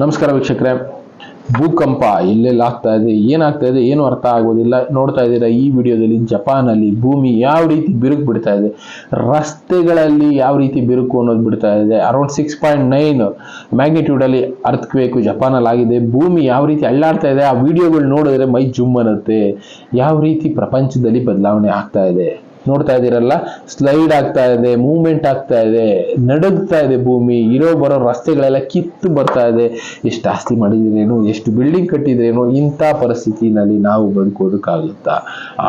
ನಮಸ್ಕಾರ ವೀಕ್ಷಕರೇ. ಭೂಕಂಪ ಎಲ್ಲೆಲ್ಲಿ ಆಗ್ತಾ ಇದೆ ಏನಾಗ್ತಾ ಇದೆ, ಏನು ಅರ್ಥ ಆಗೋದಿಲ್ಲ. ನೋಡ್ತಾ ಇದ್ದೀರಾ, ಈ ವಿಡಿಯೋದಲ್ಲಿ ಜಪಾನಲ್ಲಿ ಭೂಮಿ ಯಾವ ರೀತಿ ಬಿರುಕು ಬಿಡ್ತಾ ಇದೆ, ರಸ್ತೆಗಳಲ್ಲಿ ಯಾವ ರೀತಿ ಬಿರುಕು ಅನ್ನೋದು ಬಿಡ್ತಾ ಇದೆ. ಅರೌಂಡ್ ಸಿಕ್ಸ್ ಪಾಯಿಂಟ್ ನೈನ್ ಮ್ಯಾಗ್ನಿಟ್ಯೂಡಲ್ಲಿ ಅರ್ಥಕ್ವೇಕು ಜಪಾನಲ್ಲಿ ಆಗಿದೆ. ಭೂಮಿ ಯಾವ ರೀತಿ ಅಳ್ಳಾಡ್ತಾ ಇದೆ, ಆ ವಿಡಿಯೋಗಳು ನೋಡಿದ್ರೆ ಮೈ ಜುಮ್ ಯಾವ ರೀತಿ ಪ್ರಪಂಚದಲ್ಲಿ ಬದಲಾವಣೆ ಆಗ್ತಾ ಇದೆ. ನೋಡ್ತಾ ಇದ್ದೀರಲ್ಲ? ಸ್ಲೈಡ್ ಆಗ್ತಾ ಇದೆ ಮೂವ್ಮೆಂಟ್ ಆಗ್ತಾ ಇದೆ, ನಡುಗ್ತಾ ಇದೆ ಭೂಮಿ, ಇರೋ ಬರೋ ರಸ್ತೆಗಳೆಲ್ಲ ಕಿತ್ತು ಬರ್ತಾ ಇದೆ. ಎಷ್ಟು ಆಸ್ತಿ ಮಾಡಿದ್ರೇನು, ಎಷ್ಟು ಬಿಲ್ಡಿಂಗ್ ಕಟ್ಟಿದ್ರೇನು, ಇಂಥ ಪರಿಸ್ಥಿತಿನಲ್ಲಿ ನಾವು ಬದುಕೋದಕ್ಕಾಗುತ್ತಾ?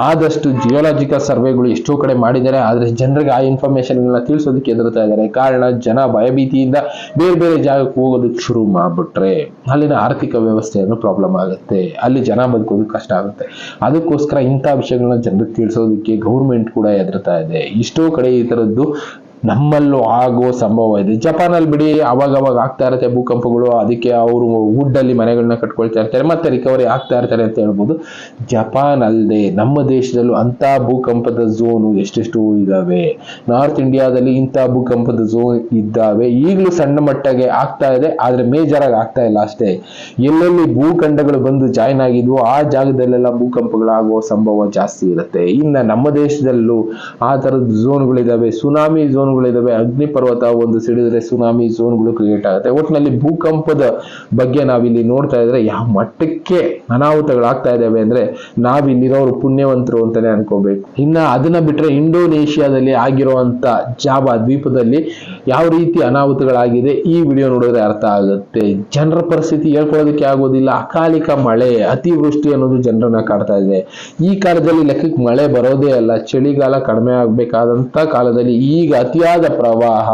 ಆದಷ್ಟು ಜಿಯೋಲಾಜಿಕಲ್ ಸರ್ವೆಗಳು ಎಷ್ಟೋ ಕಡೆ ಮಾಡಿದ್ದಾರೆ, ಆದರೆ ಜನರಿಗೆ ಆ ಇನ್ಫಾರ್ಮೇಶನ್ಗಳನ್ನ ತಿಳಿಸೋದಕ್ಕೆ ಎದುರುತ್ತಾ ಇದ್ದಾರೆ. ಕಾರಣ, ಜನ ಭಯಭೀತಿಯಿಂದ ಬೇರೆ ಬೇರೆ ಜಾಗಕ್ಕೆ ಹೋಗೋದಕ್ಕೆ ಶುರು ಮಾಡಿಬಿಟ್ರೆ ಅಲ್ಲಿನ ಆರ್ಥಿಕ ವ್ಯವಸ್ಥೆಯನ್ನು ಪ್ರಾಬ್ಲಮ್ ಆಗುತ್ತೆ. ಅಲ್ಲಿ ಜನ ಬದುಕೋದಕ್ಕೆ ಕಷ್ಟ ಆಗುತ್ತೆ. ಅದಕ್ಕೋಸ್ಕರ ಇಂಥ ವಿಷಯಗಳನ್ನ ಜನರಿಗೆ ತಿಳಿಸೋದಕ್ಕೆ ಗೌರ್ಮೆಂಟ್ ಕೂಡ ಎದುರ್ತಾ ಇದೆ. ಇಷ್ಟೋ ಕಡೆ ಈ ಥರದ್ದು ನಮ್ಮಲ್ಲೂ ಆಗೋ ಸಂಭವ ಇದೆ. ಜಪಾನಲ್ಲಿ ಬಿಡಿ ಅವಾಗ ಅವಾಗ ಆಗ್ತಾ ಇರುತ್ತೆ ಭೂಕಂಪಗಳು, ಅದಕ್ಕೆ ಅವರು ವುಡ್ಡಲ್ಲಿ ಮನೆಗಳನ್ನ ಕಟ್ಕೊಳ್ತಾ ಇರ್ತಾರೆ, ಮತ್ತೆ ರಿಕವರಿ ಆಗ್ತಾ ಇರ್ತಾರೆ ಅಂತ ಹೇಳ್ಬೋದು. ಜಪಾನ್ ಅಲ್ಲದೆ ನಮ್ಮ ದೇಶದಲ್ಲೂ ಅಂತ ಭೂಕಂಪದ ಝೋನು ಎಷ್ಟೆಷ್ಟು ಇದಾವೆ. ನಾರ್ತ್ ಇಂಡಿಯಾದಲ್ಲಿ ಇಂಥ ಭೂಕಂಪದ ಝೋನ್ ಇದ್ದಾವೆ. ಈಗಲೂ ಸಣ್ಣ ಮಟ್ಟಗೆ ಆಗ್ತಾ ಇದೆ, ಆದ್ರೆ ಮೇಜರ್ ಆಗಿ ಆಗ್ತಾ ಇಲ್ಲ ಅಷ್ಟೇ. ಎಲ್ಲೆಲ್ಲಿ ಭೂಖಂಡಗಳು ಬಂದು ಜಾಯ್ನ್ ಆಗಿದ್ವು, ಆ ಜಾಗದಲ್ಲೆಲ್ಲ ಭೂಕಂಪಗಳಾಗುವ ಸಂಭವ ಜಾಸ್ತಿ ಇರುತ್ತೆ. ಇನ್ನು ನಮ್ಮ ದೇಶದಲ್ಲೂ ಆ ಥರದ ಝೋನ್ಗಳಿದಾವೆ. ಸುನಾಮಿ ಝೋನ್ಗಳಿದಾವೆ. ಅಗ್ನಿ ಪರ್ವತ ಒಂದು ಸಿಡಿದ್ರೆ ಸುನಾಮಿ ಝೋನ್ಗಳು ಕ್ರಿಯೇಟ್ ಆಗುತ್ತೆ. ಒಟ್ಟಿನಲ್ಲಿ ಭೂಕಂಪದ ಬಗ್ಗೆ ನಾವಿಲ್ಲಿ ನೋಡ್ತಾ ಇದ್ರೆ ಯಾವ ಮಟ್ಟಕ್ಕೆ ಅನಾಹುತಗಳಾಗ್ತಾ ಇದ್ದಾವೆ ಅಂದ್ರೆ ನಾವಿಲ್ಲಿರೋರು ಪುಣ್ಯವಂತರು ಅಂತಾನೆ ಅನ್ಕೋಬೇಕು. ಇನ್ನ ಅದನ್ನ ಬಿಟ್ರೆ ಇಂಡೋನೇಷಿಯಾದಲ್ಲಿ ಆಗಿರುವಂತ ಜಾಬಾ ದ್ವೀಪದಲ್ಲಿ ಯಾವ ರೀತಿ ಅನಾಹುತಗಳಾಗಿದೆ ಈ ವಿಡಿಯೋ ನೋಡಿದ್ರೆ ಅರ್ಥ ಆಗುತ್ತೆ. ಜನರ ಪರಿಸ್ಥಿತಿ ಹೇಳ್ಕೊಳ್ಳೋದಕ್ಕೆ ಆಗೋದಿಲ್ಲ. ಅಕಾಲಿಕ ಮಳೆ, ಅತಿವೃಷ್ಟಿ ಅನ್ನೋದು ಜನರನ್ನ ಕಾಡ್ತಾ ಇದೆ. ಈ ಕಾಲದಲ್ಲಿ ಲೆಕ್ಕಕ್ಕೆ ಮಳೆ ಬರೋದೇ ಅಲ್ಲ. ಚಳಿಗಾಲ ಕಡಿಮೆ ಆಗ್ಬೇಕಾದಂತ ಕಾಲದಲ್ಲಿ ಈಗ ಅತಿಯಾದ ಪ್ರವಾಹ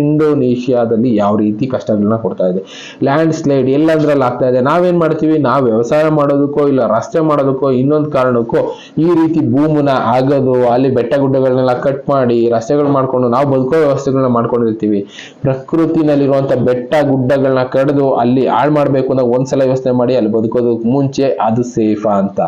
ಇಂಡೋನೇಷ್ಯಾದಲ್ಲಿ ಯಾವ ರೀತಿ ಕಷ್ಟಗಳನ್ನ ಕೊಡ್ತಾ ಇದೆ. ಲ್ಯಾಂಡ್ ಸ್ಲೈಡ್ ಎಲ್ಲಂದ್ರಲ್ಲಿ ಆಗ್ತಾ ಇದೆ. ನಾವೇನ್ ಮಾಡ್ತೀವಿ? ನಾವು ವ್ಯವಸಾಯ ಮಾಡೋದಕ್ಕೋ ಇಲ್ಲ ರಸ್ತೆ ಮಾಡೋದಕ್ಕೋ ಇನ್ನೊಂದು ಕಾರಣಕ್ಕೋ ಈ ರೀತಿ ಭೂಮನ ಆಗೋದು ಅಲ್ಲಿ ಬೆಟ್ಟ ಗುಡ್ಡಗಳನ್ನೆಲ್ಲ ಕಟ್ ಮಾಡಿ ರಸ್ತೆಗಳು ಮಾಡ್ಕೊಂಡು ನಾವು ಬದುಕೋ ವ್ಯವಸ್ಥೆಗಳನ್ನ ಮಾಡ್ಕೊಂಡಿರ್ತೀವಿ. ಪ್ರಕೃತಿನಲ್ಲಿರುವಂತ ಬೆಟ್ಟ ಗುಡ್ಡಗಳನ್ನ ಕಡಿದು ಅಲ್ಲಿ ಹಾಳು ಮಾಡ್ಬೇಕು ಅಂತ ಒಂದ್ಸಲ ಯೋಚನೆ ಮಾಡಿ ಅಲ್ಲಿ ಬದುಕೋದಕ್ಕೆ ಮುಂಚೆ ಅದು ಸೇಫಾ ಅಂತ.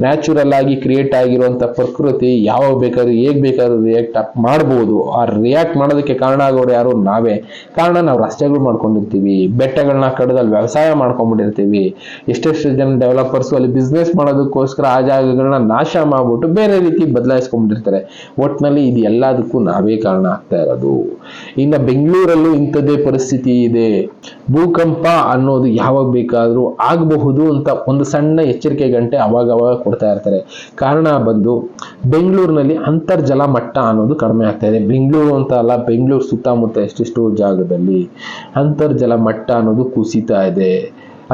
ನ್ಯಾಚುರಲ್ ಆಗಿ ಕ್ರಿಯೇಟ್ ಆಗಿರುವಂತ ಪ್ರಕೃತಿ ಯಾವಾಗ ಬೇಕಾದ್ರೂ ಹೇಗ್ ಬೇಕಾದ್ರೂ ರಿಯಾಕ್ಟ್ ಮಾಡ್ಬೋದು. ಆ ರಿಯಾಕ್ಟ್ ಮಾಡೋದಕ್ಕೆ ಕಾರಣ ಆಗೋರು ಯಾರು? ನಾವೇ. ಕಾರಣ ನಾವು ರಸ್ತೆಗಳು ಮಾಡ್ಕೊಂಡಿರ್ತೀವಿ. ಬೆಟ್ಟಗಳನ್ನ ಕಡದಲ್ಲಿ ವ್ಯವಸಾಯ ಮಾಡ್ಕೊಂಡ್ಬಿಟ್ಟಿರ್ತೀವಿ ಎಷ್ಟೆಷ್ಟು ಜನ ಡೆವಲಪರ್ಸ್ ಅಲ್ಲಿ ಬಿಸ್ನೆಸ್ ಮಾಡೋದಕ್ಕೋಸ್ಕರ ಆ ಜಾಗಗಳನ್ನ ನಾಶ ಮಾಡ್ಬಿಟ್ಟು ಬೇರೆ ರೀತಿ ಬದಲಾಯಿಸ್ಕೊಂಡ್ಬಿಟ್ಟಿರ್ತಾರೆ ಒಟ್ನಲ್ಲಿ ಇದು ಎಲ್ಲದಕ್ಕೂ ನಾವೇ ಕಾರಣ ಆಗ್ತಾ ಇರೋದು. ಇನ್ನು ಬೆಂಗಳೂರಲ್ಲೂ ಇಂಥದ್ದೇ ಪರಿಸ್ಥಿತಿ ಇದೆ. ಭೂಕಂಪ ಅನ್ನೋದು ಯಾವಾಗ ಬೇಕಾದರೂ ಆಗಬಹುದು ಅಂತ ಒಂದು ಸಣ್ಣ ಎಚ್ಚರಿಕೆ ಗಂಟೆ ಅವಾಗ ಅವಾಗ ಕೊಡ್ತಾ ಇರ್ತಾರೆ. ಕಾರಣ ಬಂದು ಬೆಂಗಳೂರಿನಲ್ಲಿ ಅಂತರ್ಜಲ ಮಟ್ಟ ಅನ್ನೋದು ಕಡಿಮೆ ಆಗ್ತಾ ಇದೆ. ಬೆಂಗಳೂರು ಅಂತ ಅಲ್ಲ, ಬೆಂಗಳೂರು ಸುತ್ತಮುತ್ತ ಎಷ್ಟೆಷ್ಟೋ ಜಾಗದಲ್ಲಿ ಅಂತರ್ಜಲ ಮಟ್ಟ ಅನ್ನೋದು ಕುಸಿತಾ ಇದೆ.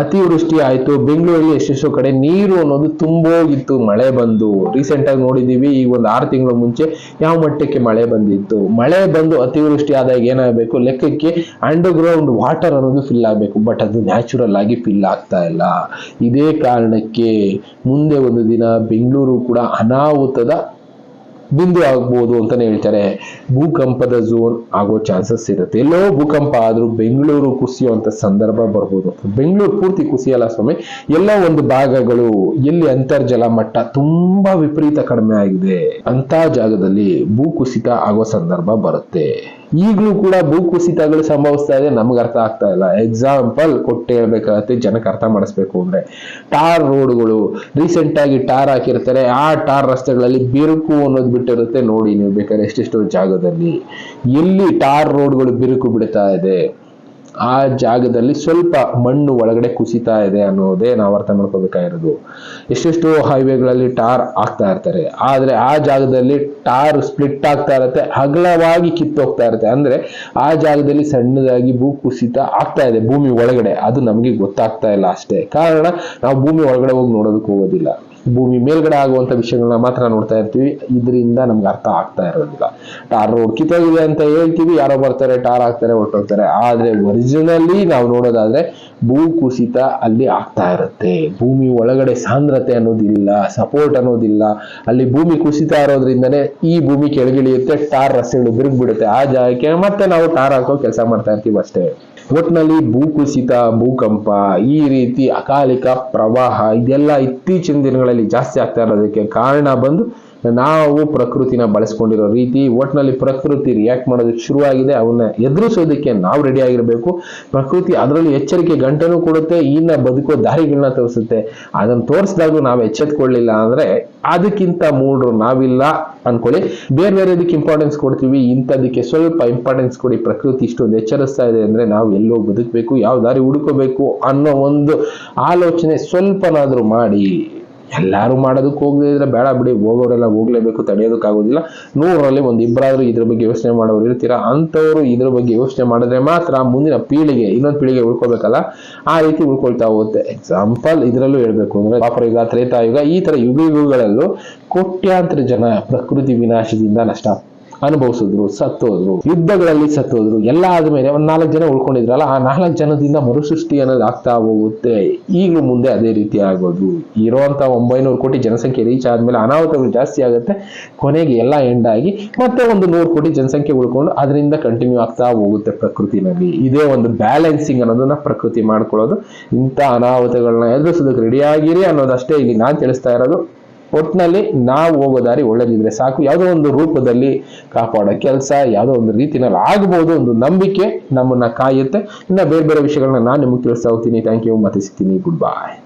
ಅತಿವೃಷ್ಟಿ ಆಯಿತು, ಬೆಂಗಳೂರಲ್ಲಿ ಎಷ್ಟೆಷ್ಟೋ ಕಡೆ ನೀರು ಅನ್ನೋದು ತುಂಬೋಗಿತ್ತು, ಮಳೆ ಬಂದು. ರೀಸೆಂಟಾಗಿ ನೋಡಿದ್ದೀವಿ ಈ ಒಂದು ಆರು ತಿಂಗಳ ಮುಂಚೆ ಯಾವ ಮಟ್ಟಕ್ಕೆ ಮಳೆ ಬಂದಿತ್ತು? ಮಳೆ ಬಂದು ಅತಿವೃಷ್ಟಿ ಆದಾಗ ಏನಾಗಬೇಕು? ಲೆಕ್ಕಕ್ಕೆ ಅಂಡರ್ಗ್ರೌಂಡ್ ವಾಟರ್ ಅನ್ನೋದು ಫಿಲ್ ಆಗಬೇಕು ಬಟ್ ಅದು ನ್ಯಾಚುರಲ್ ಆಗಿ ಫಿಲ್ ಆಗ್ತಾ ಇಲ್ಲ. ಇದೇ ಕಾರಣಕ್ಕೆ ಮುಂದೆ ಒಂದು ದಿನ ಬೆಂಗಳೂರು ಕೂಡ ಅನಾಹುತದ ಬಿಂದು ಆಗ್ಬೋದು ಅಂತಾನೆ ಹೇಳ್ತಾರೆ. ಭೂಕಂಪದ ಝೋನ್ ಆಗೋ ಚಾನ್ಸಸ್ ಇರುತ್ತೆ. ಎಲ್ಲೋ ಭೂಕಂಪ ಆದ್ರೂ ಬೆಂಗಳೂರು ಕುಸಿಯುವಂತ ಸಂದರ್ಭ ಬರ್ಬೋದು. ಬೆಂಗಳೂರು ಪೂರ್ತಿ ಕುಸಿಯಲ್ಲ ಸ್ವಾಮಿ. ಎಲ್ಲ ಒಂದು ಭಾಗಗಳು, ಎಲ್ಲಿ ಅಂತರ್ಜಲ ಮಟ್ಟ ತುಂಬಾ ವಿಪರೀತ ಕಡಿಮೆ ಆಗಿದೆ. ಅಂತ ಜಾಗದಲ್ಲಿ ಭೂ ಕುಸಿತ ಆಗೋ ಸಂದರ್ಭ ಬರುತ್ತೆ. ಈಗಲೂ ಕೂಡ ಭೂಕುಸಿತಗಳು ಸಂಭವಿಸ್ತಾ ಇದೆ. ನಮ್ಗೆ ಅರ್ಥ ಆಗ್ತಾ ಇಲ್ಲ. ಎಕ್ಸಾಂಪಲ್ ಕೊಟ್ಟೆ ಹೇಳ್ಬೇಕಾಗತ್ತೆ. ಜನಕ್ಕೆ ಅರ್ಥ ಮಾಡಿಸ್ಬೇಕು ಅಂದ್ರೆ ಟಾರ್ ರೋಡ್ಗಳು ರೀಸೆಂಟ್ ಆಗಿ ಟಾರ್ ಹಾಕಿರ್ತಾರೆ. ಆ ಟಾರ್ ರಸ್ತೆಗಳಲ್ಲಿ ಬಿರುಕು ಅನ್ನೋದು ಬಿಟ್ಟಿರುತ್ತೆ. ನೋಡಿ ನೀವು ಬೇಕಾದ್ರೆ ಎಷ್ಟೆಷ್ಟೋ ಜಾಗದಲ್ಲಿ. ಎಲ್ಲಿ ಟಾರ್ ರೋಡ್ಗಳು ಬಿರುಕು ಬಿಡ್ತಾ ಇದೆ. ಆ ಜಾಗದಲ್ಲಿ ಸ್ವಲ್ಪ ಮಣ್ಣು ಒಳಗಡೆ ಕುಸಿತಾ ಇದೆ ಅನ್ನೋದೇ ನಾವು ಅರ್ಥ ಮಾಡ್ಕೋಬೇಕಾಗಿರೋದು. ಎಷ್ಟೆಷ್ಟು ಹೈವೇಗಳಲ್ಲಿ ಟಾರ್ ಆಗ್ತಾ ಇರ್ತಾರೆ. ಆದ್ರೆ ಆ ಜಾಗದಲ್ಲಿ ಟಾರ್ ಸ್ಪ್ಲಿಟ್ ಆಗ್ತಾ ಇರುತ್ತೆ ಅಗಲವಾಗಿ ಕಿತ್ತೋಗ್ತಾ ಇರುತ್ತೆ. ಅಂದ್ರೆ ಆ ಜಾಗದಲ್ಲಿ ಸಣ್ಣದಾಗಿ ಭೂ ಕುಸಿತ ಆಗ್ತಾ ಇದೆ ಭೂಮಿ ಒಳಗಡೆ. ಅದು ನಮಗೆ ಗೊತ್ತಾಗ್ತಾ ಇಲ್ಲ ಅಷ್ಟೇ. ಕಾರಣ ನಾವು ಭೂಮಿ ಒಳಗಡೆ ಹೋಗಿ ನೋಡೋದಕ್ಕೆ ಹೋಗೋದಿಲ್ಲ. ಭೂಮಿ ಮೇಲ್ಗಡೆ ಆಗುವಂತ ವಿಷಯಗಳನ್ನ ಮಾತ್ರ ನೋಡ್ತಾ ಇರ್ತೀವಿ. ಇದರಿಂದ ನಮ್ಗೆ ಅರ್ಥ ಆಗ್ತಾ ಇರೋದಿಲ್ಲ. ಟಾರ್ ರೋಡ್ ಕಿತ್ತೋಗಿದೆ ಅಂತ ಹೇಳ್ತೀವಿ. ಯಾರೋ ಬರ್ತಾರೆ, ಟಾರ್ ಹಾಕ್ತಾರೆ, ಹೊರಟೋಗ್ತಾರೆ. ಆದ್ರೆ ಒರಿಜಿನಲಿ ನಾವು ನೋಡೋದಾದ್ರೆ ಭೂ ಕುಸಿತ ಅಲ್ಲಿ ಆಗ್ತಾ ಇರುತ್ತೆ. ಭೂಮಿ ಒಳಗಡೆ ಸಾಂದ್ರತೆ ಅನ್ನೋದಿಲ್ಲ ಸಪೋರ್ಟ್ ಅನ್ನೋದಿಲ್ಲ. ಅಲ್ಲಿ ಭೂಮಿ ಕುಸಿತ ಇರೋದ್ರಿಂದನೇ ಈ ಭೂಮಿ ಕೆಳಗಿಳಿಯುತ್ತೆ, ಟಾರ್ ರಸ್ತೆಗಳು ಬಿರುಗ್ ಬಿಡುತ್ತೆ ಆ ಜಾಗಕ್ಕೆ ಮತ್ತೆ ನಾವು ಟಾರ್ ಹಾಕೋ ಕೆಲಸ ಮಾಡ್ತಾ ಇರ್ತೀವಿ ಅಷ್ಟೇ. ಒಟ್ನಲ್ಲಿ ಭೂಕುಸಿತ ಭೂಕಂಪ ಈ ರೀತಿ ಅಕಾಲಿಕ ಪ್ರವಾಹ ಇದೆಲ್ಲ ಇತ್ತೀಚಿನ ದಿನಗಳಲ್ಲಿ ಜಾಸ್ತಿ ಆಗ್ತಾ ಇರೋದಕ್ಕೆ ಕಾರಣ ಬಂದು ನಾವು ಪ್ರಕೃತಿನ ಬಳಸ್ಕೊಂಡಿರೋ ರೀತಿ, ಒಟ್ನಲ್ಲಿ ಪ್ರಕೃತಿ ರಿಯಾಕ್ಟ್ ಮಾಡೋದಕ್ಕೆ ಶುರುವಾಗಿದೆ. ಅವನ್ನ ಎದುರಿಸೋದಕ್ಕೆ ನಾವು ರೆಡಿ ಆಗಿರಬೇಕು. ಪ್ರಕೃತಿ ಅದರಲ್ಲಿ ಎಚ್ಚರಿಕೆ ಗಂಟೆನೂ ಕೊಡುತ್ತೆ, ಇನ್ನ ಬದುಕೋ ದಾರಿಗಳನ್ನ ತೋರಿಸುತ್ತೆ. ಅದನ್ನ ತೋರಿಸಿದಾಗ ನಾವು ಎಚ್ಚೆತ್ಕೊಳ್ಳಿಲ್ಲ ಅಂದ್ರೆ ಅದಕ್ಕಿಂತ ಮೂಡ್ರು ನಾವಿಲ್ಲ ಅನ್ಕೊಳ್ಳಿ. ಬೇರೆ ಬೇರೆದಕ್ಕೆ ಇಂಪಾರ್ಟೆನ್ಸ್ ಕೊಡ್ತೀವಿ, ಇಂಥದಕ್ಕೆ ಸ್ವಲ್ಪ ಇಂಪಾರ್ಟೆನ್ಸ್ ಕೊಡಿ. ಪ್ರಕೃತಿ ಇಷ್ಟೊಂದು ಎಚ್ಚರಿಸ್ತಾ ಇದೆ ಅಂದ್ರೆ ನಾವು ಎಲ್ಲೋ ಬದುಕಬೇಕು, ಯಾವ ದಾರಿ ಹುಡುಕೋಬೇಕು ಅನ್ನೋ ಒಂದು ಆಲೋಚನೆ ಸ್ವಲ್ಪನಾದ್ರೂ ಮಾಡಿ. ಎಲ್ಲರೂ ಮಾಡೋದಕ್ಕೆ ಹೋಗದೇ ಇದ್ರೆ ಬೇಡ ಬಿಡಿ, ಹೋಗೋರೆಲ್ಲ ಹೋಗ್ಲೇಬೇಕು ತಡೆಯೋದಕ್ಕಾಗೋದಿಲ್ಲ ನೂರರಲ್ಲಿ ಒಂದು ಇಬ್ಬರಾದ್ರೂ ಇದ್ರ ಬಗ್ಗೆ ಯೋಚನೆ ಮಾಡೋರು ಇರ್ತೀರಾ? ಅಂಥವರು ಇದ್ರ ಬಗ್ಗೆ ಯೋಚನೆ ಮಾಡಿದ್ರೆ ಮಾತ್ರ ಮುಂದಿನ ಪೀಳಿಗೆ, ಇನ್ನೊಂದು ಪೀಳಿಗೆ ಉಳ್ಕೋಬೇಕಲ್ಲ? ಆ ರೀತಿ ಉಳ್ಕೊಳ್ತಾ ಹೋಗುತ್ತೆ. ಎಕ್ಸಾಂಪಲ್ ಇದರಲ್ಲೂ ಹೇಳಬೇಕು ಅಂದ್ರೆ ಯುಗ ತ್ರೇತಾಯುಗ ಈ ತರ ಯುಗ ಯುಗಗಳಲ್ಲೂ ಕೋಟ್ಯಾಂತರ ಜನ ಪ್ರಕೃತಿ ವಿನಾಶದಿಂದ ನಷ್ಟ ಅನುಭವಿಸಿದ್ರು, ಸತ್ತೋದ್ರು, ಯುದ್ಧಗಳಲ್ಲಿ ಸತ್ತೋದ್ರು, ಎಲ್ಲ ಆದ್ಮೇಲೆ ಒಂದ್ ನಾಲ್ಕು ಜನ ಉಳ್ಕೊಂಡಿದ್ರಲ್ಲ, ಆ ನಾಲ್ಕು ಜನದಿಂದ ಮರುಸೃಷ್ಟಿ ಅನ್ನೋದು ಆಗ್ತಾ ಹೋಗುತ್ತೆ. ಈಗಲೂ ಮುಂದೆ ಅದೇ ರೀತಿ ಆಗೋದು. ಇರುವಂತ ಒಂಬೈನೂರು ಕೋಟಿ ಜನಸಂಖ್ಯೆ ರೀಚ್ ಆದ್ಮೇಲೆ ಅನಾಹುತಗಳು ಜಾಸ್ತಿ ಆಗುತ್ತೆ. ಕೊನೆಗೆ ಎಲ್ಲ ಎಂಡ್ ಆಗಿ ಮತ್ತೆ ಒಂದು ನೂರು ಕೋಟಿ ಜನಸಂಖ್ಯೆ ಉಳ್ಕೊಂಡು ಅದರಿಂದ ಕಂಟಿನ್ಯೂ ಆಗ್ತಾ ಹೋಗುತ್ತೆ ಪ್ರಕೃತಿನಲ್ಲಿ. ಇದೇ ಒಂದು ಬ್ಯಾಲೆನ್ಸಿಂಗ್ ಅನ್ನೋದನ್ನ ಪ್ರಕೃತಿ ಮಾಡ್ಕೊಳ್ಳೋದು. ಇಂಥ ಅನಾಹುತಗಳನ್ನ ಎದುರಿಸೋದಕ್ಕೆ ರೆಡಿಯಾಗಿರಿ ಅನ್ನೋದಷ್ಟೇ ಇಲ್ಲಿ ನಾನು ತಿಳಿಸ್ತಾ ಇರೋದು. ಒಟ್ಟಿನಲ್ಲಿ ನಾವು ಹೋಗೋ ದಾರಿ ಒಳ್ಳೇದಿದ್ರೆ ಸಾಕು. ಯಾವುದೋ ಒಂದು ರೂಪದಲ್ಲಿ ಕಾಪಾಡೋ ಕೆಲಸ, ಯಾವುದೋ ಒಂದು ರೀತಿನಲ್ಲಿ ಆಗ್ಬೋದು ಒಂದು ನಂಬಿಕೆ ನಮ್ಮನ್ನ ಕಾಯುತ್ತೆ. ಇನ್ನ ಬೇರೆ ಬೇರೆ ವಿಷಯಗಳನ್ನ ನಾನು ನಿಮಗೆ ತಿಳಿಸ್ತಾ ಹೋಗ್ತೀನಿ. ಥ್ಯಾಂಕ್ ಯು ಮತ್ತೆ ಸಿಗ್ತೀನಿ. ಗುಡ್ ಬಾಯ್